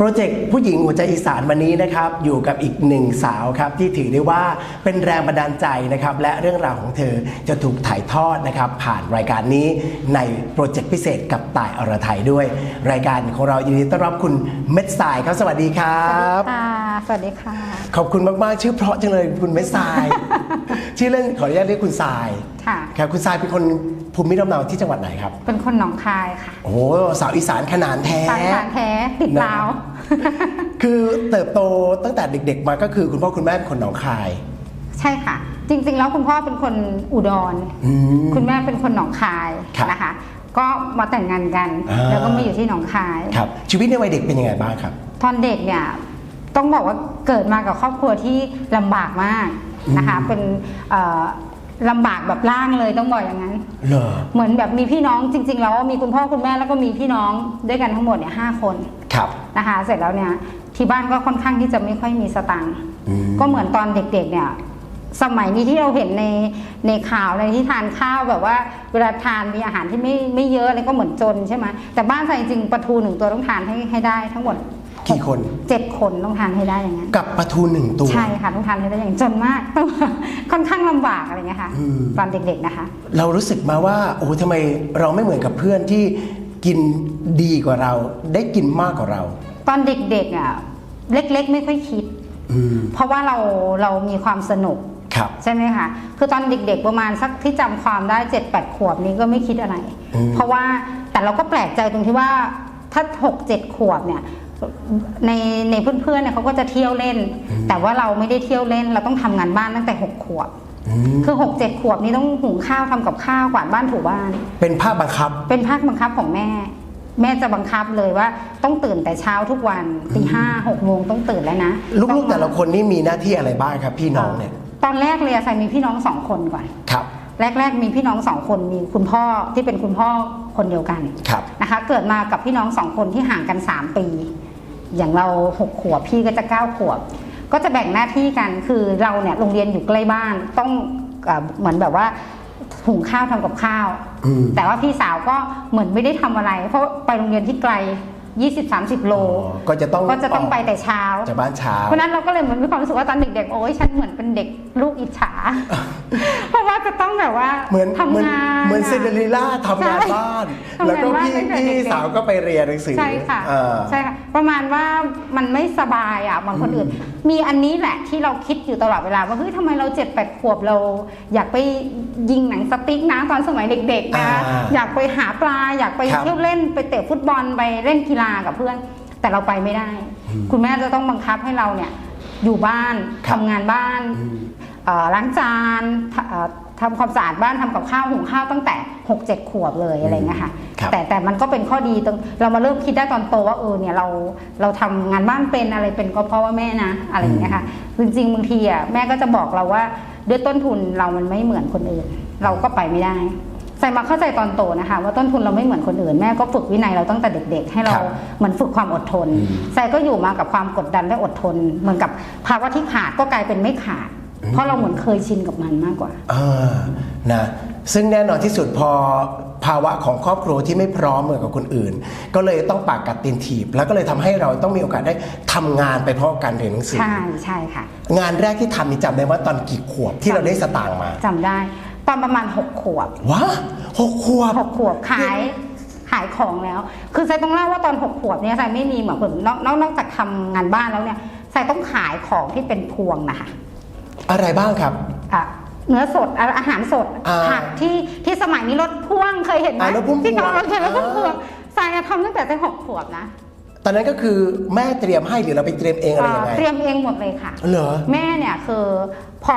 โปรเจกต์ผู้หญิงหัวใจอีสานวันนี้นะครับอยู่กับอีกหนึ่งสาวครับที่ถือได้ว่าเป็นแรงบันดาลใจนะครับและเรื่องราวของเธอจะถูกถ่ายทอดนะครับผ่านรายการนี้ในโปรเจกต์พิเศษกับต่ายอรไทยด้วย รายการของเรายินดีต้อนรับคุณเม็ดสายครับสวัสดีครับค่ะสวัสดีค่ะ ขอบคุณมากๆ ชื่อเพราะจังเลยคุณเม็ดทราย ชื่อเล่นขออนุญาตเรียกคุณทรายค่ะครับคุณทรายเป็นคน ภูมิลำเนาที่จังหวัดไหนครับ เป็นคนหนองคายค่ะ โอ้โหสาวอีสานขนานแท้สายสารแท้ติดลาว คือเติบโตตั้งแต่เด็ก ๆ มาก็คือคุณพ่อคุณแม่เป็นคนหนองคาย ใช่ค่ะ จริง ๆ แล้วคุณพ่อเป็นคนอุดรอืมคุณแม่เป็นคนหนองคายครับนะคะ ก็มาแต่งงานกันอ่าแล้วก็มาอยู่ที่หนองคายครับชีวิตในวัยเด็กเป็นยังไงบ้างครับ ตอนเด็กเนี่ยต้องบอกว่าเกิดมากับครอบครัวที่ลำบากมากนะคะอืมเป็นเอ่อ ลำบากแบบล่างเลยต้องบอกอย่างนั้น เหรอ เหมือนแบบมีพี่น้องจริง ๆ แล้วมีคุณพ่อคุณแม่แล้วก็มีพี่น้องด้วยกันทั้งหมดเนี่ยห้าคนครับ นะคะ เสร็จแล้วเนี่ยที่บ้านก็ค่อนข้างที่จะไม่ค่อยมีสตังค์อืม ก็เหมือนตอนเด็กๆเนี่ย สมัยนี้ที่เราเห็นในในข่าวในที่ทานข้าวแบบว่าเวลาทานมีอาหารที่ไม่ไม่เยอะอะไรก็เหมือนจนใช่ไหมแต่บ้านใส่จริงๆปลาทูหนึ่งตัวต้องทานให้ให้ได้ทั้งหมด กี่คน เจ็ดคนต้องทานให้ได้อย่างนั้นกับปลาทูหนึ่งตัว ใช่ค่ะต้องทานให้ได้อย่างจนมากต้องค่อนข้างลำบากอะไรเงี้ยค่ะอืมตอนเด็กๆนะคะ เรารู้สึกมาว่าโอ้ทำไมเราไม่เหมือนกับเพื่อนที่กินดีกว่าเรา ได้กินมากกว่าเรา ตอนเด็กๆอะเล็กๆ ไม่ค่อยคิดอืมเพราะว่าเราเรามีความสนุกครับใช่ไหมคะ คือตอนเด็กๆประมาณสักที่จำความได้7จ็ดแปดขวบนี้ก็ไม่คิดอะไรอืมเพราะว่าแต่เราก็แปลกใจตรงที่ว่าถ้าหกเจ็ดขวบเนี่ย ในในเพื่อนๆเนี่ยเขาก็จะเที่ยวเล่น แต่ว่าเราไม่ได้เที่ยวเล่น เราต้องทำงานบ้านตั้งแต่หกขวบอืมคือหกเจ็ดขวบนี้ต้องหุงข้าวทำกับข้าวกวาดบ้านถูบ้าน เป็นภาพบังคับ เป็นภาคบังคับของแม่ แม่จะบังคับเลยว่าต้องตื่นแต่เช้าทุกวันตีห้าหกโมงต้องตื่นแล้วนะลูต้องกๆมาแต่ละคนนี่มีหน้าที่อะไรบ้างครับ พี่น้องเนี่ย ตอนแรกเลยอะใส่มีพี่น้องสองคนก่อนครับแรก ๆ มีพี่น้องสองคนมีคุณพ่อที่เป็นคุณพ่อคนเดียวกันครับนะคะ เกิดมากับพี่น้องสองคนที่ห่างกัน 3 ปี อย่างเราหกขวบพี่ก็จะเก้าขวบ ก็จะแบ่งหน้าที่กันคือเราเนี่ยโรงเรียนอยู่ใกล้บ้านต้องเอ่อเหมือนแบบว่าหุงข้าวทำกับข้าว อืม แต่ว่าพี่สาวก็เหมือนไม่ได้ทำอะไร เพราะไปโรงเรียนที่ไกล 20-30 โล อ๋อก็จะต้องก็จะต้องไปแต่เช้า จากบ้านเช้า เพราะฉะนั้นเราก็เลยเหมือนมีความรู้สึกว่าตอนเด็กๆ โอ้ยฉันเหมือนเป็นเด็กลูกอิจฉา เพราะว่าจะต้อง แบบว่าเหมือนทำเหมือนงานเหมือนอะซินเดอเรลล่าทำงานใช่บ้านทำงาน แล้วก็บ้านพี่ตั้งแต่พี่เด็กๆสาวก็ไปเรียนหนังสือใช่ค่ะเออใช่ค่ะประมาณว่ามันไม่สบายอะบางคนอื่น มีอันนี้แหละที่เราคิดอยู่ตลอดเวลาว่าเฮ้ยทำไมเราเจ็ดแปดขวบเรา อยากไปยิงหนังสติ๊กนะตอนสมัยเด็กๆนะอ่าอยากไปหาปลาอยากไปครับเที่ยวเล่นไปเตะฟุตบอลไปเล่นกีฬากับเพื่อน แต่เราไปไม่ได้ คุณแม่จะต้องบังคับให้เราเนี่ยอยู่บ้านครัทำบงานบ้านอืมเอ่อล้างจาน ทเอ่อทำความสะอาดบ้านทำกับข้าวหุงข้าวตั้งแต่ 6 7 ขวบเลยอะไรเงี้ยค่ะครับแต่แต่มันก็เป็นข้อดีตรงเรามาเริ่มคิดได้ตอนโตว่าเออเนี่ยเราเราทำงานบ้านเป็นอะไรเป็นก็เพราะว่าแม่นะอะไรอย่างเงี้ยค่ะจริงๆบางทีอะแม่ก็จะบอกเราว่าด้วยต้นทุนเรามันไม่เหมือนคนอื่น เราก็ไปไม่ได้ใส่มาเข้าใจตอนโตนะคะว่าต้นทุนเราไม่เหมือนคนอื่นแม่ก็ฝึกวินัยเราตั้งแต่เด็ก ๆ ให้เราครับเหมือนฝึกความอดทนอืมใส่ก็อยู่มากับความกดดันและอดทน เหมือนกับภาวะที่ขาดก็กลายเป็นไม่ขาด เพราะเราเหมือนเคยชินกับมันมากกว่าอ่านะซึ่งแน่นอนที่สุดพอภาวะของครอบครัวที่ไม่พร้อมเหมือนกับคนอื่น ก็เลยต้องปากกัดตีนถีบ แล้วก็เลยทำให้เราต้องมีโอกาสได้ทำงานไปพร้อมกันเรียนหนังสือใช่ใช่ค่ะ งานแรกที่ทำนี่จำได้ว่าตอนกี่ขวบที่เราได้สตางค์มาจำได้ ตอนประมาณหกขวบว้าหกขวบหกขวบขายขายของแล้ว คือใส่ต้องเล่าว่าตอนหกขวบเนี่ยใส่ไม่มีเหมือนผมนอกนอกนอกจากทำงานบ้านแล้วเนี่ยใส่ต้องขายของที่เป็นพวงนะคะ อะไรบ้างครับ อะเนื้อสดอะอาหารสดอ่าผักที่ที่สมัยนี้รถพ่วงเคยเห็นไหมอ่ารถพ่วงที่เขาเห็นรถเออพ่วงใส่ทำตั้งแต่ใส่หกขวบนะตอนนั้นก็คือแม่เตรียมให้หรือเราไปเตรียมเองอะไรยังไงเอ่อเตรียมเองหมดเลยค่ะ เหรอ แม่เนี่ยคือพอ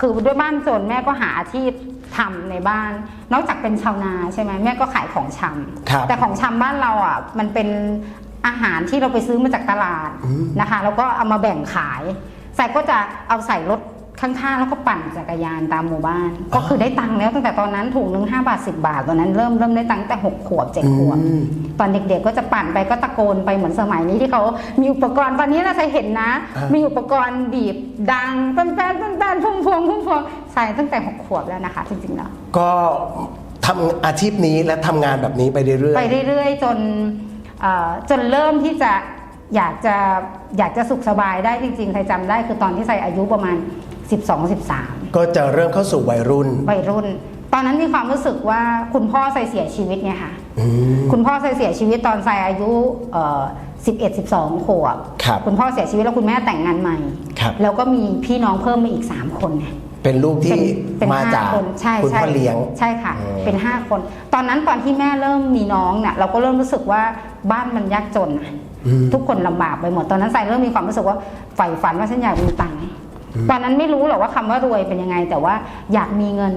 คือด้วยบ้านจนแม่ก็หาอาชีพทำในบ้าน นอกจากเป็นชาวนาใช่ไหมแม่ก็ขายของชำครับแต่ของชำบ้านเราอะมันเป็นอาหารที่เราไปซื้อมาจากตลาดอืมนะคะ แล้วก็เอามาแบ่งขายใส่ก็จะเอาใส่รถ ข้างๆแล้วก็ปั่นจักรยานตามหมู่บ้าน ก็คือได้ตังค์แล้วตั้งแต่ตอนนั้นถุงหนึ่งห้าบาทสิบาทตอนนั้นเริ่มเริ่มได้ตังค์ตั้งแต่หกขวบเจ็ดขวบอืมตอนเด็กๆก็จะปั่นไปก็ตะโกนไปเหมือนสมัยนี้ที่เขามีอุปกรณ์ตอนนี้เราจะเห็นนะอ่ามีมีอุปกรณ์บีบดังแป้นแป้นแป้นแป้นพุ่มพวงพุ่มพวงใส่ตั้งแต่หกขวบแล้วนะคะ จริงๆแล้วก็ทำอาชีพนี้และทำงานแบบนี้ไปเรื่อยๆไปเรื่อยๆ จนเอ่อจนเริ่มที่จะอยากจะอยากจะสุขสบายได้จริงๆใครจำได้คือตอนที่ใส่อายุประมาณ 12 13 ก็จะเริ่มเข้าสู่วัยรุ่น วัยรุ่น ตอนนั้นมีความรู้สึกว่าคุณพ่อใส่เสียชีวิตเนี่ยค่ะอืมคุณพ่อใส่เสียชีวิตตอนใส่อายุเอ่อ11 12ขวบครับคุณพ่อเสียชีวิตแล้วคุณแม่แต่งงานใหม่ครับแล้วก็มีพี่น้องเพิ่มมาอีก3คนไงเป็นลูกที่เป็นเป็นมาห้าจากคนใช่คุณใช่พ่อเลี้ยงใช่ค่ะอืมเป็นห้าคน ตอนนั้นตอนที่แม่เริ่มมีน้องเนี่ยเราก็เริ่มรู้สึกว่าบ้านมันยากจนอะอืมทุกคนลำบากไปหมดตอนนั้นใส่เริ่มมีความรู้สึกว่าใฝ่ฝันว่าฉันอยากมีตังค์ ตอนนั้นไม่รู้หรอกว่าคำว่ารวยเป็นยังไง แต่ว่าอยากมีเงิน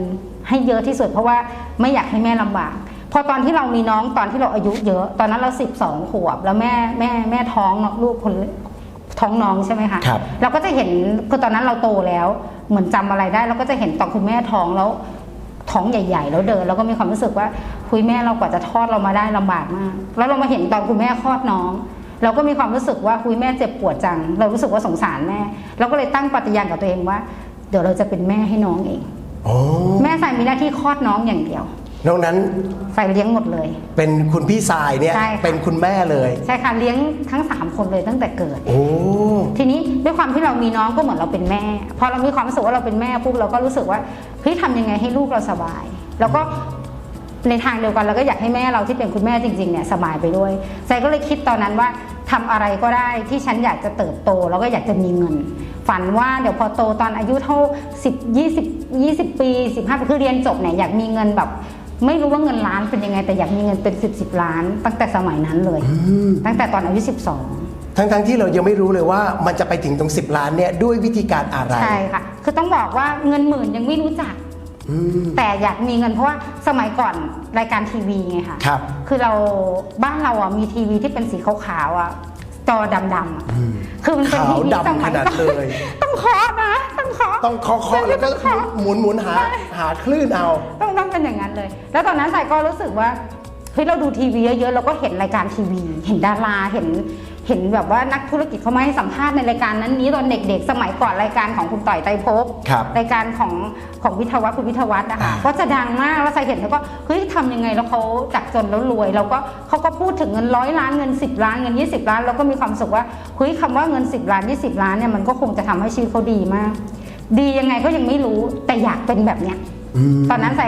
ให้เยอะที่สุด เพราะว่าไม่อยากให้แม่ลำบากพอตอนที่เรามีน้องตอนที่เราอายุเยอะตอนนั้นเราสิบสองขวบ แล้วแม่แม่แม่ท้องเนอะลูกคนท้องน้องใช่ไหมคะครับเราก็จะเห็นคือตอนนั้นเราโตแล้ว เหมือนจำอะไรได้เราก็จะเห็นตอนคุณแม่ท้องแล้วท้องใหญ่ๆ แล้วเดินแล้วก็มีความรู้สึกว่าคุยแม่เรากว่าจะทอดเรามาได้ลำบากมาก แล้วเรามาเห็นตอนคุณแม่คลอดน้อง เราก็มีความรู้สึกว่าคุยแม่เจ็บปวดจัง เรารู้สึกว่าสงสารแม่ เราก็เลยตั้งปฏิญาณกับตัวเองว่า เดี๋ยวเราจะเป็นแม่ให้น้องเองโอ้แม่ใส่มีหน้าที่คลอดน้องอย่างเดียวนอกนั้นใส่เลี้ยงหมดเลย เป็นคุณพี่สายเนี่ยใช่ค่ะเป็นคุณแม่เลย ใช่ค่ะเลี้ยงทั้งสามคนเลยตั้งแต่เกิดโอ้ทีนี้ด้วยความที่เรามีน้องก็เหมือนเราเป็นแม่ พอเรามีความรู้สึกว่าเราเป็นแม่ปุ๊บเราก็รู้สึกว่าเฮ้ยทำยังไงให้ลูกเราสบาย แล้วก็ในทางเดียวกันเราก็อยากให้แม่เราที่เป็นคุณแม่จริงๆเนี่ยสบายไปด้วยใจก็เลยคิดตอนนั้นว่า ทำอะไรก็ได้ที่ฉันอยากจะเติบโตแล้วก็อยากจะมีเงิน ฝันว่าเดี๋ยวพอโตตอนอายุเท่า 10 20 20 ปี 15ปีคือเรียนจบเนี่ยอยากมีเงินแบบ ไม่รู้ว่าเงินล้านเป็นยังไง แต่อยากมีเงินเป็น 10 10ล้าน ตั้งแต่สมัยนั้นเลย ตั้งแต่ตอนอายุ 12ทั้งๆที่เรายังไม่รู้เลยว่ามันจะไปถึงตรง 10 ล้านเนี่ยด้วยวิธีการอะไร ใช่ค่ะ คือต้องบอกว่าเงินหมื่นยังไม่รู้จัก อืม แต่อยากมีเงินเพราะว่าสมัยก่อนรายการทีวีไงค่ะครับ คือเราบ้านเราอะมีทีวีที่เป็นสีขาวๆอะจอดำๆอะคือมันเป็นขาวทีวีดำขนาดเลย ต้องเคาะนะต้องเคาะต้องเคาะๆแล้วก็หมุนหมุนๆหาหาคลื่นเอา ต้องต้องเป็นอย่างนั้นเลย แล้วตอนนั้นสายก็รู้สึกว่าเฮ้ยเราดูทีวีเยอะๆเราก็เห็นรายการทีวี เห็นดารา เห็น เห็นแบบว่านักธุรกิจเขามาให้สัมภาษณ์ในรายการนั้นนี้ตอนเด็ก ๆ สมัยก่อนรายการของคุณต่อยไตรภพครับรายการของของวิทยาวัฒน์คุณวิทยาวัฒน์นะคะอ่า ก็จะดังมากแล้วสายเห็นแล้วก็เฮ้ยทำยังไงแล้วเขาจากจนแล้วรวยเราก็เขาก็พูดถึงเงินร้อยล้านเงิน 10 ล้านเงิน 20 ล้านเราก็มีความสุขว่าเฮ้ยคำว่าเงิน 10 ล้าน 20 ล้านเนี่ยมันก็คงจะทำให้ชีวิตเขาดีมาก ดียังไงก็ยังไม่รู้แต่อยากเป็นแบบเนี้ยอืมตอนนั้นใส่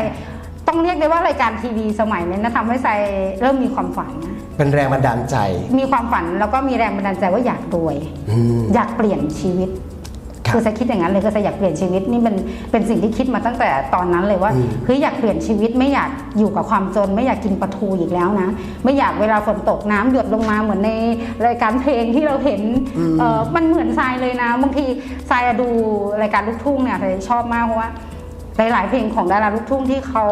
ต้องเรียกได้ว่ารายการทีวีสมัยนั้นนะทำให้ใส่เริ่มมีความฝันนะ เป็นแรงบันดาลใจ มีความฝันแล้วก็มีแรงบันดาลใจว่าอยากรวย อืม อยากเปลี่ยนชีวิต ครับคือใส่คิดอย่างนั้นเลยก็ใส่อยากเปลี่ยนชีวิตนี่เป็นเป็นสิ่งที่คิดมาตั้งแต่ตอนนั้นเลยว่าอืม เฮ้ยอยากเปลี่ยนชีวิตไม่อยากอยู่กับความจน ไม่อยากกินปลาทูอีกแล้วนะ ไม่อยากเวลาฝนตกน้ำหยดลงมาเหมือนในรายการเพลงที่เราเห็นเออมันเหมือนทรายเลยนะบางทีทรายอะดูรายการลูกทุ่งเนี่ยทรายชอบมากเพราะว่า หลายๆเพลงของดาราลูกทุ่งที่เขา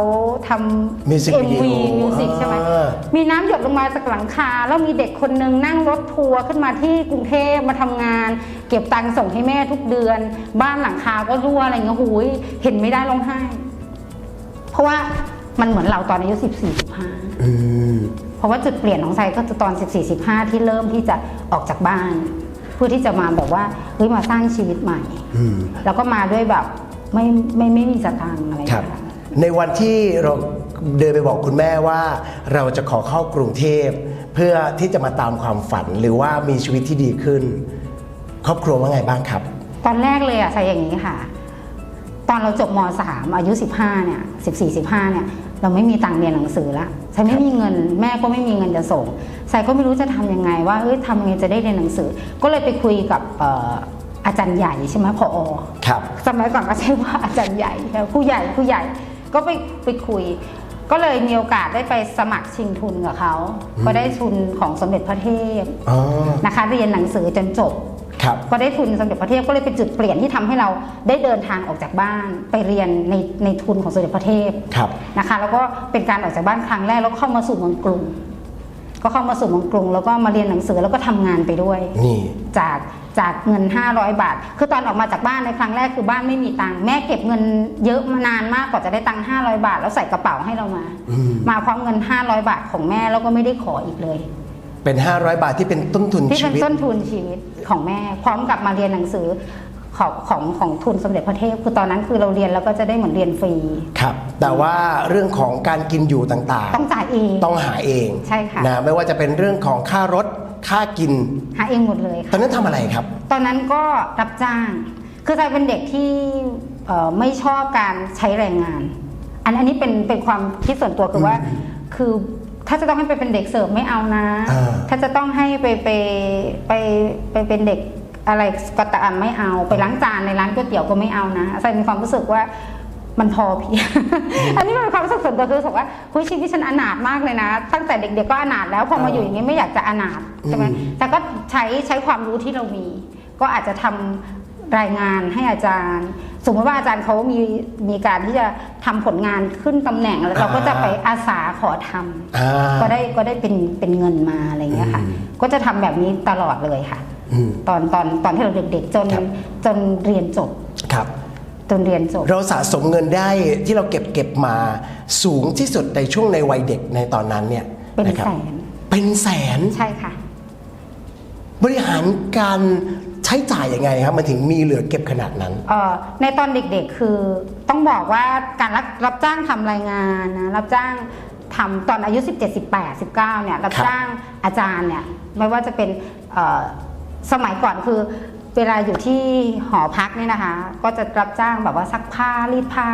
ทำ Music เอ็ม video วีมิวสิกใช่ไหมอ่า มีน้ำหยดลงมาจากหลังคา แล้วมีเด็กคนนึงนั่งรถทัวร์ขึ้นมาที่กรุงเทพมาทำงาน เก็บตังค์ส่งให้แม่ทุกเดือน บ้านหลังคาก็รั่วอะไรเงี้ยหูยเห็นไม่ได้ร้องไห้ เพราะว่ามันเหมือนเราตอนอายุ14 15 อืม เพราะว่าจุดเปลี่ยนของไซก็คือตอน 14 15 ที่เริ่มที่จะออกจากบ้าน เพื่อที่จะมาแบบว่าเฮ้ยมาสร้างชีวิตใหม่ อืม แล้วก็มาด้วยแบบ ไม่ไม่ไม่มีสตางค์อะไรครับเงี้ยในวันที่เราเดินไปบอกคุณแม่ว่า เราจะขอเข้ากรุงเทพ เพื่อที่จะมาตามความฝันหรือว่ามีชีวิตที่ดีขึ้น ครอบครัวว่าไงบ้างครับ ตอนแรกเลยอะใส่อย่างนี้ค่ะ ตอนเราจบม .3 อายุ 15เนี่ย14 15เนี่ย เราไม่มีตังค์เรียนหนังสือละใส่ไม่มีเงิน แม่ก็ไม่มีเงินจะส่งใส่ก็ไม่รู้จะทำยังไงว่าเอ้ยทำยังไงจะได้เรียนหนังสือ ก็เลยไปคุยกับเอ่อ อาจารย์ใหญ่ใช่ไหมพอครับสมัยก่อนก็ใช้ว่าอาจารย์ใหญ่ผู้ใหญ่ผู้ใหญ่ก็ไปไปคุย ก็เลยมีโอกาสได้ไปสมัครชิงทุนกับเขา ก็ได้ทุนของสมเด็จพระเทพอ๋อนะคะ เรียนหนังสือจนจบครับก็ได้ทุนสมเด็จพระเทพก็เลยเป็นจุดเปลี่ยนที่ทำให้เราได้เดินทางออกจากบ้าน ไปเรียนในในทุนของสมเด็จพระเทพครับนะคะ แล้วก็เป็นการออกจากบ้านครั้งแรกแล้วก็เข้ามาสู่เมืองกรุงก็เข้ามาสู่เมืองกรุงแล้วก็มาเรียนหนังสือแล้วก็ทำงานไปด้วย นี่จาก จากเงิน 500 บาท คือตอนออกมาจากบ้านในครั้งแรกคือบ้านไม่มีตังค์แม่เก็บเงินเยอะมานานมากกว่าจะได้ตังค์500 บาท แล้วใส่กระเป๋าให้เรามาอืมมาพร้อมเงิน 500 บาทของแม่แล้วก็ไม่ได้ขออีกเลย เป็น 500 บาทที่เป็นต้นทุนที่ชีเป็นวิต ต้นทุนชีวิตของแม่ พร้อมกับมาเรียนหนังสือของของของทุนสมเด็จพระเทพคือตอนนั้นคือเราเรียนแล้วก็จะได้เหมือนเรียนฟรี ครับ แต่ว่าเรื่องของการกินอยู่ต่างต้องจ่ายเอง ๆ ต้องหาเองใช่ค่ะ นะไม่ว่าจะเป็นเรื่องของค่ารถ ค่ากิน หาเองหมดเลยตอค่ะนนั้นทำอะไรครับ ตอนนั้นก็รับจ้าง คือใจเป็นเด็กที่เอ่อไม่ชอบการใช้แรงงาน อันอันนี้เป็นเป็นความคิดส่วนตัวคือว่า คือถ้าจะต้องให้ไปเป็นเด็กเสิร์ฟไม่เอานะ อ่า ถ้าจะต้องให้ไปไปไปไปเป็นเด็กอะไรก็ตามไม่เอา ไปล้างจานในร้านก๋วยเตี๋ยวก็ไม่เอานะใจมีความรู้สึกว่า มันพอเพียง อันนี้มันเป็นความรู้สึกส่วนตัวคือรู้สึกว่าคุยชีวิตฉันอนาถมากเลยนะ ตั้งแต่เด็กๆก็อนาถแล้วพอมาอยู่อย่างนี้ไม่อยากจะอนาถใช่ไหมอืมแต่ก็ใช้ใช้ความรู้ที่เรามี ก็อาจจะทำรายงานให้อาจารย์ สมมติว่าอาจารย์เขามีมีการที่จะทำผลงานขึ้นตำแหน่งแล้วเราก็จะไปอาสาขอทำอ่าก็ได้ก็ได้เป็นเป็นเงินมาอะไรอย่างเงี้ยค่ะอืมก็จะทำแบบนี้ตลอดเลยค่ะอืมตอนตอนตอนที่เราเด็กๆจนครับจนเรียนจบ ครับจนเรียนจบเราสะสมเงินได้ที่เราเก็บเก็บมาสูงที่สุดในช่วงในวัยเด็กในตอนนั้นเนี่ยเป็นะครับแสนเป็นแสนใช่ค่ะ บริหารการใช้จ่ายยังไงครับมันถึงมีเหลือเก็บขนาดนั้นเอ่อในตอนเด็กๆคือต้องบอกว่าการรับรับจ้างทำรายงานนะรับจ้างทำตอนอายุ 17 18 19เนี่ยรับครับจ้างอาจารย์เนี่ยไม่ว่าจะเป็นเอ่อสมัยก่อนคือ เวลาอยู่ที่หอพักเนี่ยนะคะ ก็จะรับจ้างแบบว่าซักผ้ารีดผ้า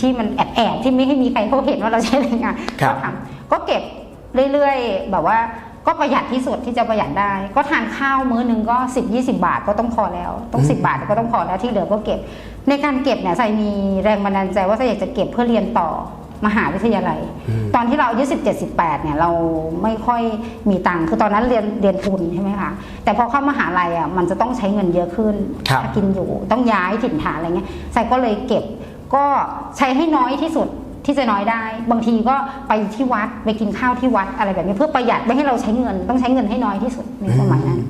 ที่มันแอบๆที่ไม่ให้มีใครเขาเห็นว่าเราใช้แรงงานครับก็ทำก็เก็บเรื่อยๆ แบบว่าก็ประหยัดที่สุดที่จะประหยัดได้ ก็ทานข้าวมื้อหนึงก็ 10 20 บาทก็ต้องพอแล้ว ต้อง 10 บาทก็ต้องพอแล้วที่เหลือก็เก็บ ในการเก็บเนี่ยใส่มีแรงบันดาลใจว่าใส่อยากจะเก็บเพื่อเรียนต่อ มหาวิทยาลัย ตอนที่เราอายุ17 18เนี่ยเราไม่ค่อยมีตังค์คือตอนนั้นเรียนเรียนทุนใช่ไหมคะแต่พอเข้ามหาลัยอะมันจะต้องใช้เงินเยอะขึ้นครับถ้ากินอยู่ต้องย้ายถิ่นฐานอะไรเงี้ยใส่ก็เลยเก็บก็ใช้ให้น้อยที่สุดที่จะน้อยได้ บางทีก็ไปที่วัดไปกินข้าวที่วัดอะไรแบบนี้เพื่อประหยัดไม่ให้เราใช้เงิน ต้องใช้เงินให้น้อยที่สุดในสมัยนั้น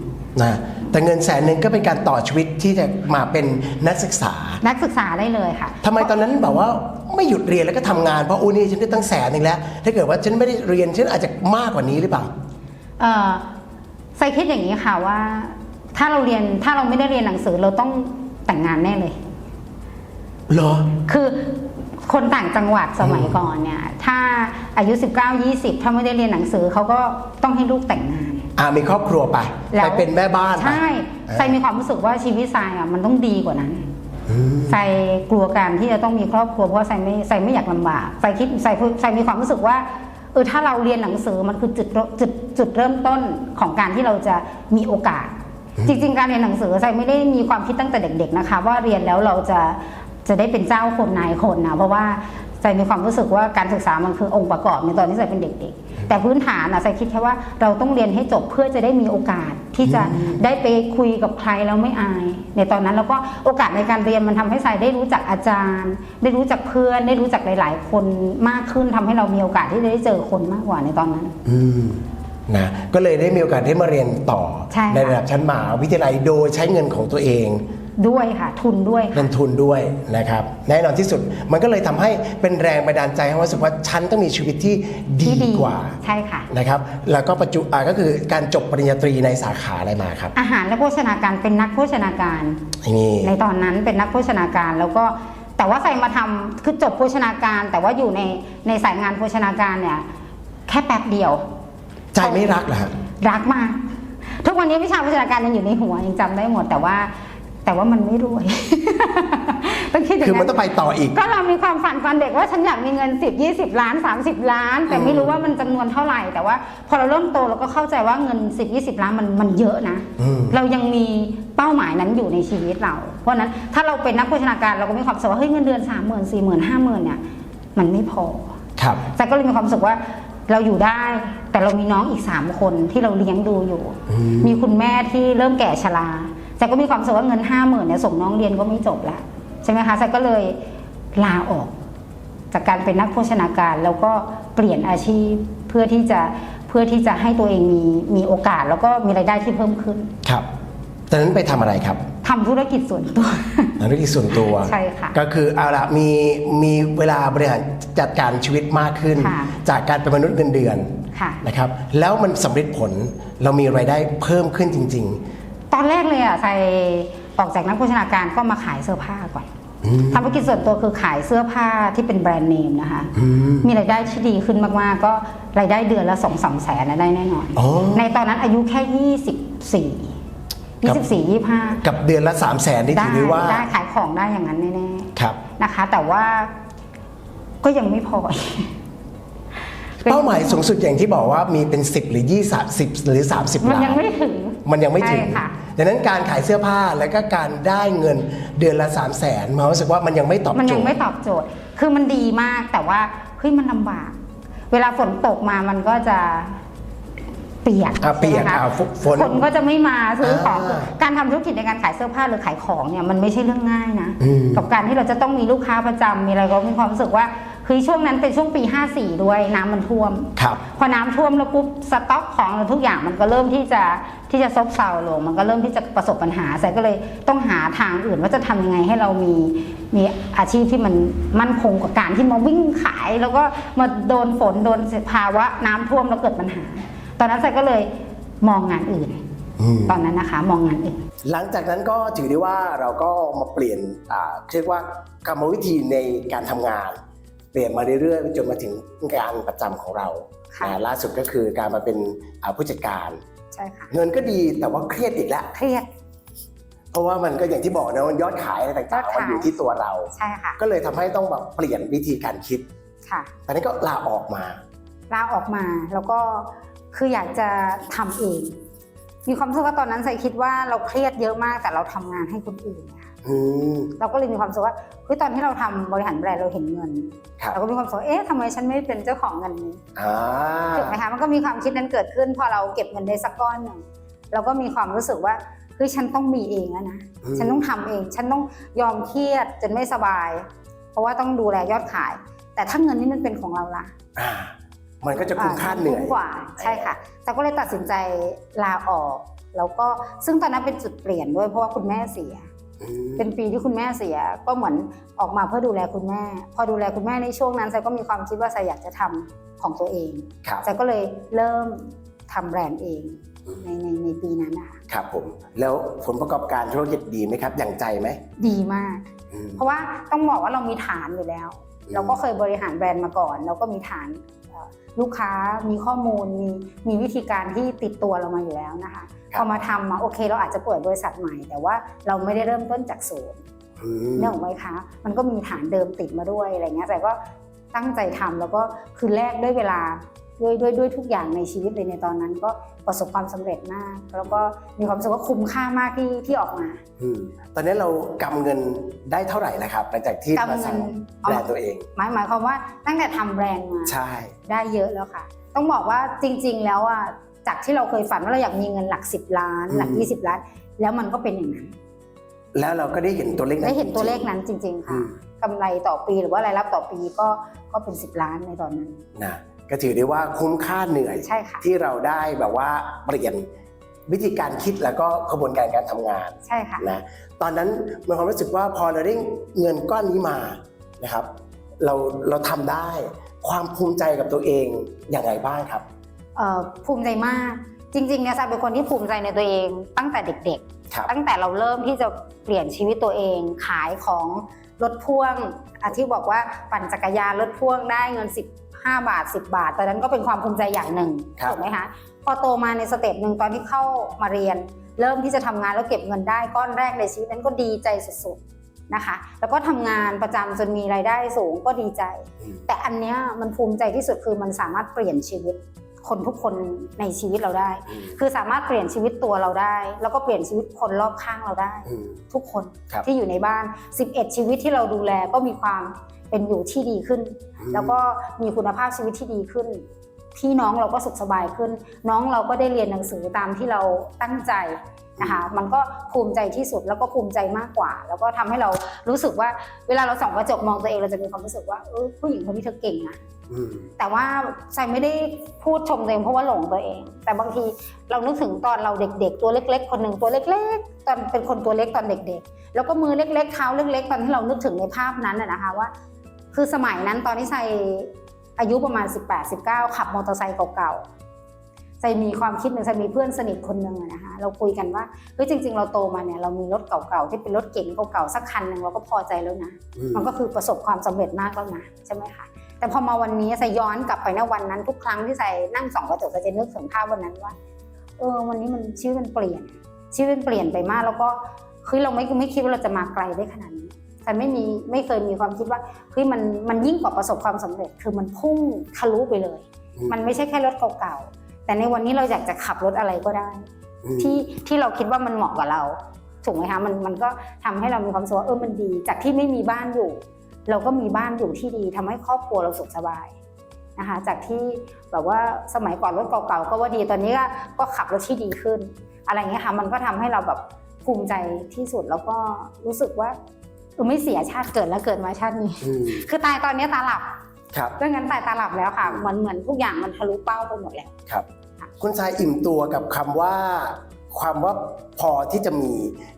นะแต่เงินแสนหนึ่งก็เป็นการต่อชีวิตที่จะมาเป็นนักศึกษา นักศึกษาได้เลยค่ะทำไมตอนนั้นแบบว่า ไม่หยุดเรียนแล้วก็ทำงานเพราะโอ้นี่ฉันได้ตั้งแสนหนึ่งแล้ว ถ้าเกิดว่าฉันไม่ได้เรียนฉันอาจจะมากกว่านี้หรือเปล่าเอ่อใส่คิดอย่างนี้ค่ะว่า ถ้าเราเรียนถ้าเราไม่ได้เรียนหนังสือเราต้องแต่งงานแน่เลยเหรอคือคนต่างจังหวัดสมัยก่อนเนี่ย ถ้าอายุ 19 20 ถ้าไม่ได้เรียนหนังสือเขาก็ต้องให้ลูกแต่งงาน อ่ามีครอบครัวไปแล้วไปเป็นแม่บ้านไปใช่ใส่มีความรู้สึกว่าชีวิตทรายอะมันต้องดีกว่านั้นอืม ใส่กลัวการที่จะต้องมีครอบครัวเพราะว่าใส่ไม่ใส่ไม่อยากลำบากใส่คิดใส่ใส่มีความรู้สึกว่าเออถ้าเราเรียนหนังสือมันคือจุดเริ่มจุดจุดเริ่มต้นของการที่เราจะมีโอกาส จริง ๆ การเรียนหนังสือใส่ไม่ได้มีความคิดตั้งแต่เด็ก ๆนะคะ ว่าเรียนแล้วเราจะจะได้เป็นเจ้าคนนายคนนะเพราะว่า ใส่มีความรู้สึกว่าการศึกษามันคือองค์ประกอบในตอนที่ใส่เป็นเด็ก ๆ แต่พื้นฐานอะใส่คิดแค่ว่าเราต้องเรียนให้จบเพื่อจะได้มีโอกาสที่จะได้ไปคุยกับใครแล้วไม่อาย ในตอนนั้นแล้วก็โอกาสในการเรียนมันทำให้ใส่ได้รู้จักอาจารย์ ได้รู้จักเพื่อนได้รู้จักหลาย ๆ คนมากขึ้นทำให้เรามีโอกาสที่จะได้เจอคนมากกว่าในตอนนั้น อืมนะก็เลยได้มีโอกาสได้มาเรียนต่อใช่ค่ะระดับชั้นมหาวิทยาลัยโดยใช้เงินของตัวเอง ด้วยค่ะทุนด้วยเงิค่ะนทุนด้วยนะครับแน่นอนที่สุดมันก็เลยทำให้เป็นแรงบันดาลใจให้รู้สึกว่าฉันต้องมีชีวิตที่ดีที่ดีกว่าใช่ค่ะ นะครับแล้วก็ปัจจุอ่าก็คือการจบปริญญาตรีในสาขาอะไรมาครับอาหารและโภชนาการเป็นนักโภชนาการ นี่ ในตอนนั้นเป็นนักโภชนาการแล้วก็แต่ว่าใส่มาทำคือจบโภชนาการ แต่ว่าอยู่ในในสายงานโภชนาการเนี่ยแค่แป๊บเดียว ใจไม่รักเหรอฮะ รักมาก ทุกวันนี้วิชาโภชนาการยังอยู่ในหัวยังจำได้หมด แต่ว่า แต่ว่ามันไม่รวย ต้องคิดอย่างคือมันนั้นต้องไปต่ออีก ก็เรามีความฝันตอนเด็กว่าฉันอยากมีเงิน 10 20 ล้าน 30 ล้าน แต่ไม่รู้ว่ามันจำนวนเท่าไหร่ แต่ว่าพอเราเริ่มโตเราก็เข้าใจว่าเงิน 10 20 ล้านมันมันเยอะนะ อืม เรายังมีเป้าหมายนั้นอยู่ในชีวิตเรา เพราะฉะนั้นถ้าเราเป็นนักโภชนาการเราก็มีความรู้สึกว่าเฮ้ยเงินเดือน 3 0 0 0 0 4 0 0 0 0 5 0 0 0 0เนี่ยมันไม่พอ ครับ แต่ก็เลยมีความรู้สึกว่าเราอยู่ได้ แต่เรามีน้องอีกสามคนที่เราเลี้ยงดูอยู่ มีคุณแม่ที่เริ่มแก่ชรา แต่ก็มีความรู้สึกว่าเงินห้าหมื่นเนี่ยส่งน้องเรียนก็ไม่จบละใช่ไหมคะแต่ก็เลยลาออก จากการเป็นนักโภชนาการแล้วก็เปลี่ยนอาชีพเพื่อที่จะเพื่อที่จะให้ตัวเองมีมีโอกาสแล้วก็มีรายได้ที่เพิ่มขึ้น ครับตอนนั้นไปทำอะไรครับทำธุรกิจส่วนตัวธุรกิจส่วนตัวใช่ค่ะก็คือเอาละมีมีเวลาบริหารจัดการชีวิตมากขึ้นค่ะจากการเป็นมนุษย์เงินเดือนค่ะนะครับ แล้วมันสำเร็จผลเรามีรายได้เพิ่มขึ้นจริง ตอนแรกเลยอะใส่ออกจากนักโภชนาการก็มาขายเสื้อผ้าก่อนๆอือืมทำธุรกิจส่วนตัวคือขายเสื้อผ้าที่เป็นแบรนด์เนมนะคะอืมมีรายได้ที่ดีขึ้นมากๆ ก็รายได้เดือนละสองสามแสนนะได้แน่นอนอ๋อในตอนนั้นอายุแค่ยี่สิบสี่ยี่สิบสี่ยี่ห้ากับเดือนละ3 0 0แสนนี่ได้ถือได้ว่าได้ขายของได้อย่างนั้นแน่ครับๆนะคะ แต่ว่าก็ยังไม่พอเป้าหมายสูงสุดอย่างที่บอกว่ามีเป็น 10 หรือ 20 10 หรือ 30มันล้านยังไม่ถึง มันยังไม่ถึง ใช่ค่ะ ดังนั้นการขายเสื้อผ้าแล้วก็การได้เงินเดือนละ3 0 0แสนมารู้สึกว่ามันยังไม่ตอบมันโจยังทไม่ย์ตอบโจทย์ คือมันดีมากแต่ว่าเฮ้ยมันลำบาก เวลาฝนตกมามันก็จะเปียกอะเปียกใช่ไหมคะอะฝฝนคนก็จะไม่มาซื้อของอ่าการทำธุรกิจในการขายเสื้อผ้าหรือขายของเนี่ยมันไม่ใช่เรื่องง่ายนะ อืม กับการที่เราจะต้องมีลูกค้าประจำมีอะไรก็มีความรู้สึกว่า คือช่วงนั้นเป็นช่วงปี 54 ด้วยน้ำมันท่วม ครับ พอน้ำท่วมแล้วปุ๊บสต็อกของทุกอย่างมันก็เริ่มที่จะที่จะซบเซาลง มันก็เริ่มที่จะประสบปัญหาแซก็เลยต้องหาทางอื่นว่าจะทำยังไงให้เรามีมีอาชีพที่มันมั่นคงกับการที่มาวิ่งขาย แล้วก็มาโดนฝนโดนภาวะน้ำท่วมแล้วเกิดปัญหา ตอนนั้นแซก็เลยมองงานอื่น อืม ตอนนั้นนะคะมองงานอื่น หลังจากนั้นก็ถือได้ว่าเราก็มาเปลี่ยนอ่าเรียกว่ากรรมวิธีในการทำงาน เปลี่ยนมาเรื่อยๆจนมาถึงงานประจำของเราค่ะนะล่าสุดก็คือการมาเป็นอ่าผู้จัดการ ใช่ค่ะ เงินก็ดีแต่ว่าเครียดอีกแล้วเครียด เพราะว่ามันก็อย่างที่บอกนะมันยอดขายอะไรต่างยอดๆขายมันอยู่ที่ตัวเรา ใช่ค่ะ ก็เลยทำให้ต้องแบบเปลี่ยนวิธีการคิดค่ะ ตอนนี้ก็ลาออกมา ลาออกมาแล้วก็คืออยากจะทำเอง มีความรู้สึกว่าตอนนั้นใส่คิดว่าเราเครียดเยอะมากแต่เราทำงานให้คนอื่นค่ะอืม เราก็เลยมีความรู้สึกว่าเฮ้ยตอนที่เราทำบริหารแบรนด์เราเห็นเงินครับเราก็มีความรู้สึกว่าเอ๊ะทำไมฉันไม่เป็นเจ้าของเงินนี้อ่าถูกไหมคะมันก็มีความคิดนั้นเกิดขึ้น พอเราเก็บเงินได้สักก้อนหนึ่งเราก็มีความรู้สึกว่าเฮ้ยฉันต้องมีเองแล้วนะอืมฉันต้องทำเอง ฉันต้องยอมเครียดจนไม่สบาย เพราะว่าต้องดูแลยอดขาย แต่ถ้าเงินนี่มันเป็นของเราล่ะอ่ามันก็จะคุ้มค่าเหนื่อยคุ้มกว่าใช่ค่ะแต่ก็เลยตัดสินใจลาออก แล้วก็ซึ่งตอนนั้นเป็นจุดเปลี่ยนด้วยเพราะว่าคุณแม่เสียอืม เป็นปีที่คุณแม่เสีย ก็เหมือนออกมาเพื่อดูแลคุณแม่ พอดูแลคุณแม่ในช่วงนั้นไซก็มีความคิดว่าไซอยากจะทำของตัวเองครับไซก็เลยเริ่มทำแบรนด์เองในในในปีนั้นนะคะครับผม แล้วผลประกอบการธุรกิจดีไหมครับ อย่างใจไหม ดีมากอืมเพราะว่าต้องบอกว่าเรามีฐานอยู่แล้วอืมเราก็เคยบริหารแบรนด์มาก่อน เราก็มีฐานเอ่อ ลูกค้ามีข้อมูลมีมีวิธีการที่ติดตัวเรามาอยู่แล้วนะคะพอมาทำมาโอเค เราอาจจะเปิดบริษัทใหม่ แต่ว่าเราไม่ได้เริ่มต้นจากศูนย์อืมเนื่องไหมคะมันก็มีฐานเดิมติดมาด้วยอะไรเงี้ยแต่ก็ตั้งใจทำแล้วก็คือแลกด้วยเวลา ด้วยด้วยด้วยทุกอย่างในชีวิตเลยในตอนนั้น ก็ประสบความสำเร็จมาก แล้วก็มีความรู้สึกว่าคุ้มค่ามากที่ที่ออกมาอืมตอนนี้เรากำเงินได้เท่าไหร่นะครับหลังจากที่กำเงินมาสั่งแบรนด์ตัวเองหมายหมายความว่าตั้งแต่ทำแบรนด์มาใช่ได้เยอะแล้วค่ะ ต้องบอกว่าจริง ๆ แล้วอะจากที่เราเคยฝันว่าเราอยากมีเงินหลัก 10 ล้าน หลัก 20 ล้าน แล้วมันก็เป็นอย่างนั้น แล้วเราก็ได้เห็นตัวเลขนั้นได้เห็นตัวเลขจริงนั้นจริงๆอืค่ะมกำไรต่อปีหรือว่ารายรับต่อปีก็ก็เป็น 10 ล้านในตอนนั้นๆนะ ก็ถือได้ว่าคุ้มค่าเหนื่อย ใช่ค่ะ ที่เราได้แบบว่าเปลี่ยนวิธีการคิดแล้วก็กระบวนการการทำงานใช่ค่ะ นะตอนนั้นมีความรู้สึกว่าพอเราได้เงินก้อนนี้มานะครับ เราเราทำได้ความภูมิใจกับตัวเองอย่างไรบ้างครับ เอ่อภูมิใจมาก จริงๆเนี่ยซายเป็นคนที่ภูมิใจในตัวเอง ตั้งแต่เด็กครับ ๆ ตั้งแต่เราเริ่มที่จะเปลี่ยนชีวิตตัวเอง ขายของรถพ่วงอาที่บอกว่าปั่นจักรยานรถพ่วงได้เงิน 15บาท 10 บาท ตอนนั้นก็เป็นความภูมิใจอย่างหนึ่งครับถูกไหมคะพอโตมาในสเต็ปหนึ่งตอนที่เข้ามาเรียน เริ่มที่จะทำงานแล้วเก็บเงินได้ก้อนแรกในชีวิตนั้นก็ดีใจสุดๆนะคะ แล้วก็ทำงานประจำจนมีรายได้สูงก็ดีใจอืมแต่อันเนี้ยมันภูมิใจที่สุดคือมันสามารถเปลี่ยนชีวิตคนทุกคนในชีวิตเราได้อืมคือสามารถเปลี่ยนชีวิตตัวเราได้ แล้วก็เปลี่ยนชีวิตคนรอบข้างเราได้อืมทุกคนครับที่อยู่ในบ้าน 11 ชีวิตที่เราดูแลก็มีความ เป็นอยู่ที่ดีขึ้น แล้วก็มีคุณภาพชีวิตที่ดีขึ้น พี่น้องเราก็สุขสบายขึ้น น้องเราก็ได้เรียนหนังสือตามที่เราตั้งใจนะคะมันก็ภูมิใจที่สุดแล้วก็ภูมิใจมากกว่า แล้วก็ทำให้เรารู้สึกว่าเวลาเราส่องกระจกมองตัวเองเราจะมีความรู้สึกว่าเออผู้หญิงคนนี้เธอเก่งนะอืมแต่ว่าใส่ไม่ได้พูดชมตัวเองเพราะว่าหลงตัวเอง แต่บางทีเรานึกถึงตอนเราเด็ก ๆ ตัวเล็ก ๆ คนหนึ่งตัวเล็ก ๆ ตอนเป็นคนตัวเล็กตอนเด็ก ๆ แล้วก็มือเล็กๆเท้าเล็ก ๆ ตอนที่เรานึกถึงในภาพนั้นนะนะคะว่า คือสมัยนั้นตอนที่ใส่อายุประมาณ 18 19 ขับมอเตอร์ไซค์เก่าใจมีความคิดหนึ่งใจมีเพื่อนสนิทคนหนึ่งอะนะคะเราคุยกันว่าเฮ้ยจริง ๆ เราโตมาเนี่ยเรามีรถเก่าๆที่เป็นรถเก๋งเก่าๆสักคันหนึ่งเราก็พอใจแล้วนะอืมมันก็คือประสบความสำเร็จมากแล้วนะใช่ไหมคะแต่พอมาวันนี้ใส่ย้อนกลับไปนะวันนั้น ทุกครั้งที่ใส่นั่งส่องกระจกใส่จะนึกถึงภาพวันนั้นว่าเออวันนี้มันชีวิตมันเปลี่ยนชีวิตมันเปลี่ยนไปมากแล้วก็คือเราไม่ไม่คิดว่าเราจะมาไกลได้ขนาดนี้ แต่ไม่มีไม่เคยมีความคิดว่าเฮ้ยมันมันยิ่งกว่าประสบความสำเร็จ คือมันพุ่งทะลุไปเลยอืมมันไม่ใช่แค่รถเก่าๆแต่ในวันนี้เราอยากจะขับรถอะไรก็ได้อืมที่ที่เราคิดว่ามันเหมาะกับเราถูกไหมคะมันมันก็ทำให้เรามีความรู้สึกว่าเออมันดี จากที่ไม่มีบ้านอยู่ เราก็มีบ้านอยู่ที่ดีทำให้ครอบครัวเราสุขสบายนะคะจากที่แบบว่าสมัยก่อนรถเก่าๆก็ว่าดีตอนนี้ก็ก็ขับรถที่ดีขึ้น อะไรเงี้ยค่ะมันก็ทำให้เราแบบภูมิใจที่สุดแล้วก็รู้สึกว่าเออไม่เสียชาติเกิดแล้วเกิดมาชาตินี้ อืมคือตายตอนนี้ตาหลับครับเรื่องนั้นตายตาหลับแล้วค่ะเหมือนเหมือนทุกอย่างมันทะลุเป้าไปหมดแล้ว ครับคุณชายอิ่มตัวกับคำว่า ความว่าพอที่จะมี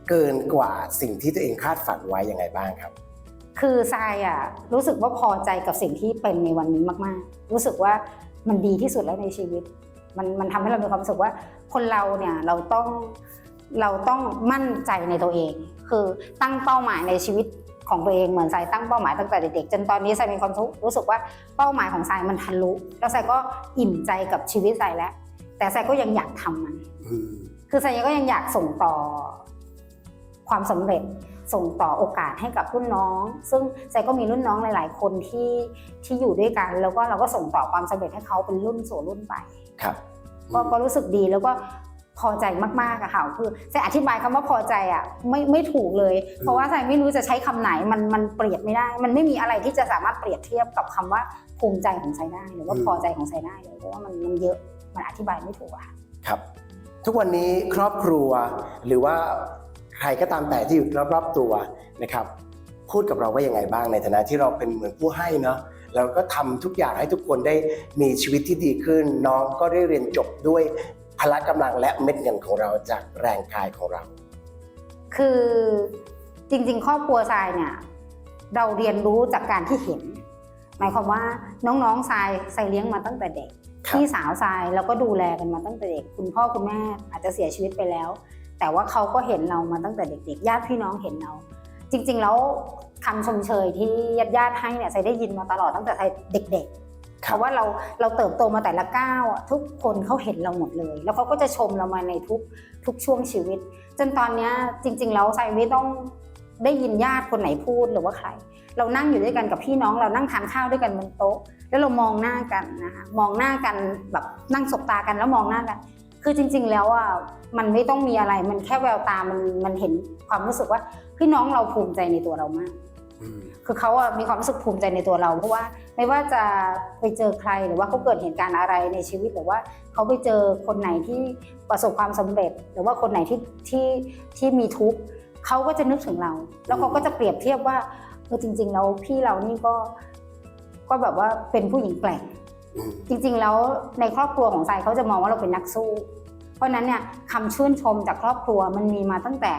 เกินกว่าสิ่งที่ตัวเองคาดฝันไว้ยังไงบ้างครับ คือทรายอะรู้สึกว่าพอใจกับสิ่งที่เป็นในวันนี้มากๆ รู้สึกว่ามันดีที่สุดแล้วในชีวิต มันมันทำให้เรามีความรู้สึกว่าคนเราเนี่ยเราต้องเราต้องมั่นใจในตัวเอง คือตั้งเป้าหมายในชีวิตของตัวเองเหมือนทรายตั้งเป้าหมายตั้งแต่เด็กๆจนตอนนี้ทรายมีความรู้สึกว่าเป้าหมายของทรายมันทะลุแล้วทรายก็อิ่มใจกับชีวิตทรายแล้ว แต่ทรายก็ยังอยากทำมันอืมคือไซก็ยังอยากส่งต่อความสำเร็จส่งต่อโอกาสให้กับรุ่นน้อง ซึ่งไซก็มีรุ่นน้องหลาย ๆ คนที่ที่อยู่ด้วยกัน แล้วก็เราก็ส่งต่อความสำเร็จให้เขาเป็นรุ่นสู่รุ่นไปครับก็ก็รู้สึกดีแล้วก็ พอใจมากๆอะค่ะคือไซอธิบายคำว่าพอใจอะไม่ไม่ถูกเลย เพราะว่าไซไม่รู้จะใช้คำไหนมันมันเปรียบไม่ได้ มันไม่มีอะไรที่จะสามารถเปรียบเทียบกับคำว่าภูมิใจของไซได้หรือว่าพอใจของไซได้เลยเพราะว่ามันมันเยอะมันอธิบายไม่ถูกอะค่ะครับ ทุกวันนี้ครอบครัวหรือว่าใครก็ตามแต่ที่อยู่รอบๆตัวนะครับ พูดกับเราว่ายังไงบ้างในฐานะที่เราเป็นเหมือนผู้ให้เนาะเราก็ทำทุกอย่างให้ทุกคนได้มีชีวิตที่ดีขึ้น น้องก็ได้เรียนจบด้วย พละกำลังและเม็ดเงินของเราจากแรงกายของเรา คือจริงๆ ครอบครัวทรายเนี่ยเราเรียนรู้จากการที่เห็น หมายความว่าน้องๆทรายทรายเลี้ยงมาตั้งแต่เด็กครับ พี่สาวทรายแล้วก็ดูแลกันมาตั้งแต่เด็ก คุณพ่อคุณแม่อาจจะเสียชีวิตไปแล้ว แต่ว่าเขาก็เห็นเรามาตั้งแต่เด็กๆญาติพี่น้องเห็นเรา จริงๆ แล้วคำชมเชยที่ญาติๆให้เนี่ยทรายได้ยินมาตลอดตั้งแต่ทรายเด็กๆค เพรับราะว่าเราเราเติบโตมาแต่ละก้าวอะทุกคนเขาเห็นเราหมดเลย แล้วเขาก็จะชมเรามาในทุกทุกช่วงชีวิต จนตอนเนี้ยจริง ๆ แล้วไซไม่ต้องได้ยินญาติคนไหนพูดหรือว่าใคร เรานั่งอยู่ด้วยกันกับพี่น้องเรานั่งทานข้าวด้วยกันบนโต๊ะ แล้วเรามองหน้ากันนะคะมองหน้ากันแบบนั่งสบตากันแล้วมองหน้ากัน คือจริง ๆ แล้วอะมันไม่ต้องมีอะไรมันแค่แววตามันมันเห็นความรู้สึกว่าพี่น้องเราภูมิใจในตัวเรามากอืม คือเขาอะมีความรู้สึกภูมิใจในตัวเรา เพราะว่าไม่ว่าจะไปเจอใครหรือว่าเขาเกิดเหตุการณ์อะไรในชีวิตหรือว่าเขาไปเจอคนไหนที่ประสบความสำเร็จ หรือว่าคนไหนที่ที่ที่มีทุกข์เขาก็จะนึกถึงเรา แล้วเขาก็จะเปรียบเทียบว่าเออจริง ๆ แล้วพี่เรานี่ก็ก็แบบว่าเป็นผู้หญิงแกร่งจริง ๆ แล้วในครอบครัวของทรายเขาจะมองว่าเราเป็นนักสู้ เพราะนั้นเนี่ยคำชื่นชมจากครอบครัวมันมีมาตั้งแต่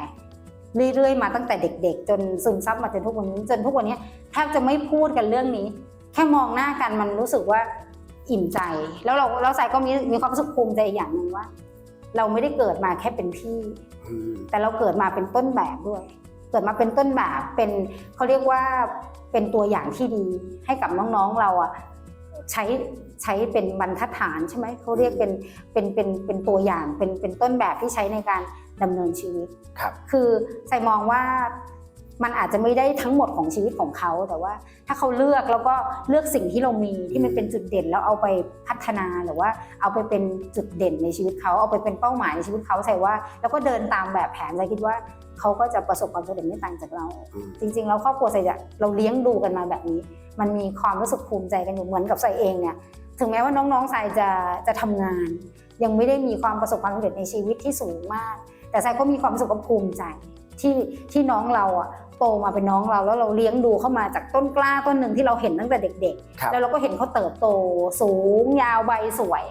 เรื่อยๆ มาตั้งแต่เด็ก ๆ จนซึมซับมาจนทุกวันนี้จนทุกวันนี้แทบจะไม่พูดกันเรื่องนี้ แค่มองหน้ากันมันรู้สึกว่าอิ่มใจ แล้วเราแล้วทรายก็มีมีความรู้สึกภูมิใจอีกอย่างหนึ่งว่า เราไม่ได้เกิดมาแค่เป็นพี่ แต่เราเกิดมาเป็นต้นแบบด้วย เกิดมาเป็นต้นแบบเป็นเขาเรียกว่าเป็นตัวอย่างที่ดีให้กับน้องๆเราอะใช้ใช้เป็นบรรทัดฐานใช่ไหมเขาเรียกเป็นเป็นเป็นเป็นตัวอย่างเป็นเป็นต้นแบบที่ใช้ในการ ดำเนินชีวิต ครับ คือใส่มองว่ามันอาจจะไม่ได้ทั้งหมดของชีวิตของเขา แต่ว่าถ้าเขาเลือกแล้วก็เลือกสิ่งที่เรามีที่มันเป็นจุดเด่นแล้วเอาไปพัฒนาหรือว่าเอาไปเป็นจุดเด่นในชีวิตเขาเอาไปเป็นเป้าหมายในชีวิตเขาใส่ว่า แล้วก็เดินตามแบบแผนใส่คิดว่าเขาก็จะประสบความสำเร็จไม่ต่างจากเรา อืม จริงๆแล้วครอบครัวใส่จะเราเลี้ยงดูกันมาแบบนี้ มันมีความรู้สึกภูมิใจกันอยู่เหมือนกับใส่เองเนี่ย ถึงแม้ว่าน้องๆใส่จะจะทำงาน ยังไม่ได้มีความประสบความสำเร็จในชีวิตที่สูงมาก แต่ใส่ก็มีความรู้สึกว่าภูมิใจที่ที่น้องเราอะโตมาเป็นน้องเราแล้วเราเลี้ยงดูเข้ามาจากต้นกล้าต้นหนึ่งที่เราเห็นตั้งแต่เด็กครับๆแล้วเราก็เห็นเขาเติบโตสูงยาวใบสวย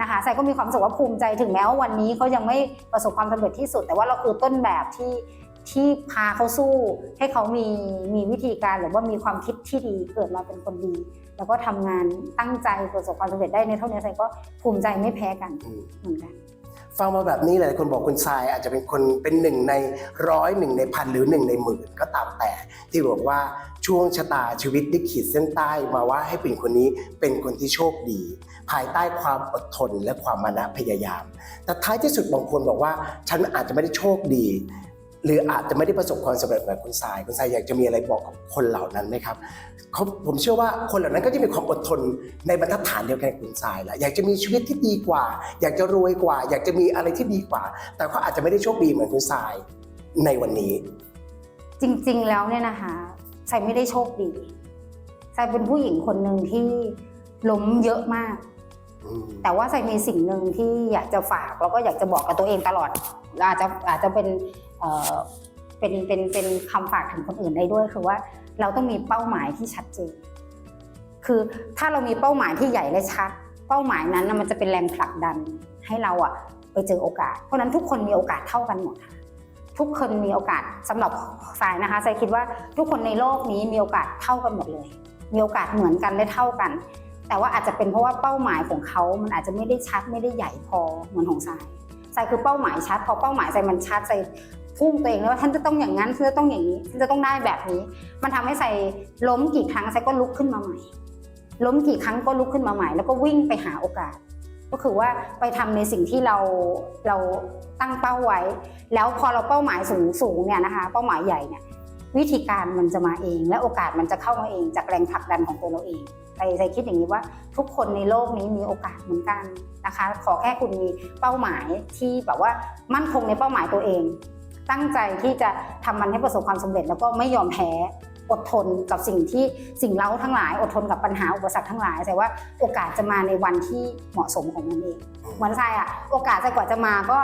นะคะใส่ก็มีความรู้สึกว่าภูมิใจถึงแม้ว่าวันนี้เขายังไม่ประสบความสำเร็จที่สุด แต่ว่าเราคือต้นแบบที่ที่พาเขาสู้ให้เขามีมีวิธีการหรือว่ามีความคิดที่ดีเกิดมาเป็นคนดี แล้วก็ทำงานตั้งใจประสบความสำเร็จได้ในเท่านี้ไซก็ภูมิใจไม่แพ้กันอืมเหมือนกัน ฟังมาแบบนี้หลายคนบอกคุณทรายอาจจะเป็นคนเป็นหนึ่งในร้อยหนึ่งในพันหรือหนึ่งในหมื่นก็ตามแต่ ที่บอกว่าช่วงชะตาชีวิตได้ขีดเส้นใต้มาว่าให้เป็นคนนี้เป็นคนที่โชคดี ภายใต้ความอดทนและความมานะพยายาม แต่ท้ายที่สุดบางคนบอกว่า ฉันอาจจะไม่ได้โชคดี หรืออาจจะไม่ได้ประสบความสำเร็จแบบคุณทรายคุณทรายอยากจะมีอะไรบอกกับคนเหล่านั้นไหมครับเขาผมเชื่อว่าคนเหล่านั้นก็จะมีความอดทนในบรรทัดฐานเดียวกันกับคุณทรายแหละอยากจะมีชีวิตที่ดีกว่า อยากจะรวยกว่า อยากจะมีอะไรที่ดีกว่า แต่เขาอาจจะไม่ได้โชคดีเหมือนคุณทรายในวันนี้ จริงๆแล้วเนี่ยนะคะไซไม่ได้โชคดีไซเป็นผู้หญิงคนหนึ่งที่ล้มเยอะมากอืมแต่ว่าไซมีสิ่งหนึ่งที่อยากจะฝากแล้วก็อยากจะบอกกับตัวเองตลอดอาจจะอาจจะเป็น เป็นเป็นเป็นคำฝากถึงคนอื่นได้ด้วย คือว่าเราต้องมีเป้าหมายที่ชัดเจน คือถ้าเรามีเป้าหมายที่ใหญ่และชัด เป้าหมายนั้นมันจะเป็นแรงผลักดันให้เราอะไปเจอโอกาส เพราะฉะนั้นทุกคนมีโอกาสเท่ากันหมดค่ะทุกคนมีโอกาสสำหรับสายนะคะสายคิดว่าทุกคนในโลกนี้มีโอกาสเท่ากันหมดเลย มีโอกาสเหมือนกันและเท่ากัน แต่ว่าอาจจะเป็นเพราะว่าเป้าหมายของเขา มันอาจจะไม่ได้ชัดไม่ได้ใหญ่พอเหมือนของทรายทรายคือเป้าหมายชัด พอเป้าหมายทรายมันชัดทราย พุ่งตัวเองแล้วว่าท่านจะต้องอย่างนั้นท่านจะต้องอย่างนี้ท่านจะต้องได้แบบนี้ มันทำให้ทรายล้มกี่ครั้งทรายก็ลุกขึ้นมาใหม่ ล้มกี่ครั้งก็ลุกขึ้นมาใหม่ แล้วก็วิ่งไปหาโอกาส ก็คือว่าไปทำในสิ่งที่เราเราตั้งเป้าไว้ แล้วพอเราเป้าหมายสูงสูงเนี่ยนะคะ เป้าหมายใหญ่เนี่ยวิธีการมันจะมาเอง และโอกาสมันจะเข้ามาเอง จากแรงผลักดันของตัวเราเองใจใจคิดอย่างนี้ว่าทุกคนในโลกนี้มีโอกาสเหมือนกันนะคะ ขอแค่คุณมีเป้าหมายที่แบบว่ามั่นคงในเป้าหมายตัวเอง ตั้งใจที่จะทำมันให้ประสบความสำเร็จ แล้วก็ไม่ยอมแพ้อดทนกับสิ่งที่สิ่งเล้าทั้งหลาย อดทนกับปัญหาอุปสรรคทั้งหลายแต่ว่าโอกาสจะมาในวันที่เหมาะสมของมันเองเหมือนทรายอะโอกาสจะกว่าจะมาก็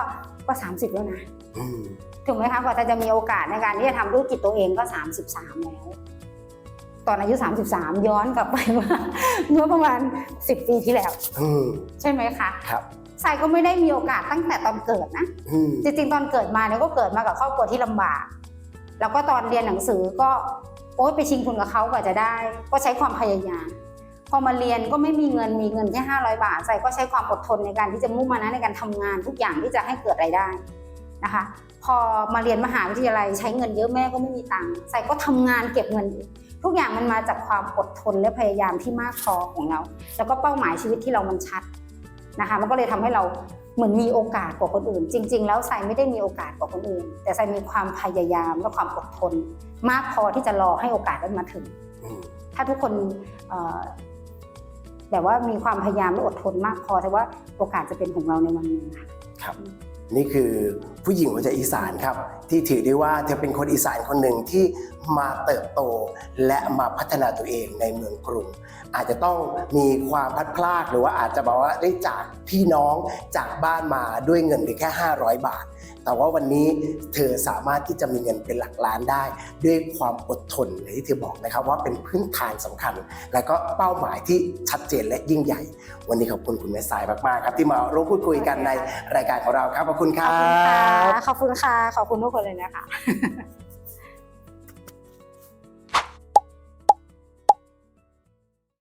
ก็สามสิบแล้วนะอืมถูกไหมคะกว่าจะมีโอกาสในการที่จะทำธุรกิจตัวเองก็33แล้วตอนอายุ 33 ย้อนกลับไปเมื่อเมื่อประมาณ 10 ปีที่แล้วอืมใช่ไหมคะครับ สายก็ไม่ได้มีโอกาสตั้งแต่ตอนเกิดนะ อืมจริงๆ ตอนเกิดมาเนี่ยก็เกิดมากับครอบครัวที่ลำบาก แล้วก็ตอนเรียนหนังสือก็โอ๊ยไปชิงทุนกับเขากว่าจะได้ ก็ใช้ความพยายาม พอมาเรียนก็ไม่มีเงินมีเงินแค่500 บาทใส่ก็ใช้ความอดทนในการที่จะมุ่งมานะในการทำงานทุกอย่างที่จะให้เกิดรายได้นะคะ พอมาเรียนมหาวิทยาลัยใช้เงินเยอะแม่ก็ไม่มีตังค์ใส่ก็ทำงานเก็บเงินอีกทุกอย่างมันมาจากความอดทนและพยายามที่มากพอของเรา แล้วก็เป้าหมายชีวิตที่เรามันชัด นะคะ มันก็เลยทำให้เราเหมือนมีโอกาสกว่าคนอื่น จริง ๆ แล้วไซไม่ได้มีโอกาสกว่าคนอื่น แต่ไซมีความพยายามและความอดทน มากพอที่จะรอให้โอกาสนั้นมาถึงอืมถ้าทุกคนเอ่อแบบว่ามีความพยายามและอดทนมากพอแต่ว่าโอกาสจะเป็นของเราในวันหนึ่งค่ะครับ นี่คือผู้หญิงหัวใจอีสานครับ ที่ถือได้ว่าเธอเป็นคนอีสานคนหนึ่งที่มาเติบโตและมาพัฒนาตัวเองในเมืองกรุง อาจจะต้องมีความพัดพลากหรือว่าอาจจะบอกว่าได้จากพี่น้องจากบ้านมาด้วยเงินเพียงแค่ 500 บาท แต่ว่าวันนี้เธอสามารถที่จะมีเงินเป็นหลักล้านได้ ด้วยความอดทนอย่างที่เธอบอกนะครับว่าเป็นพื้นฐานสำคัญ และก็เป้าหมายที่ชัดเจนและยิ่งใหญ่ วันนี้ขอบคุณคุณแม่สายมากๆครับ ที่มาร่วมพูดคุยกันในรายการของเราครับขอบคุณคขรัอบคุณค่ะบขอบคุณค่ะขอบคุณทุกคนเลยนะคะ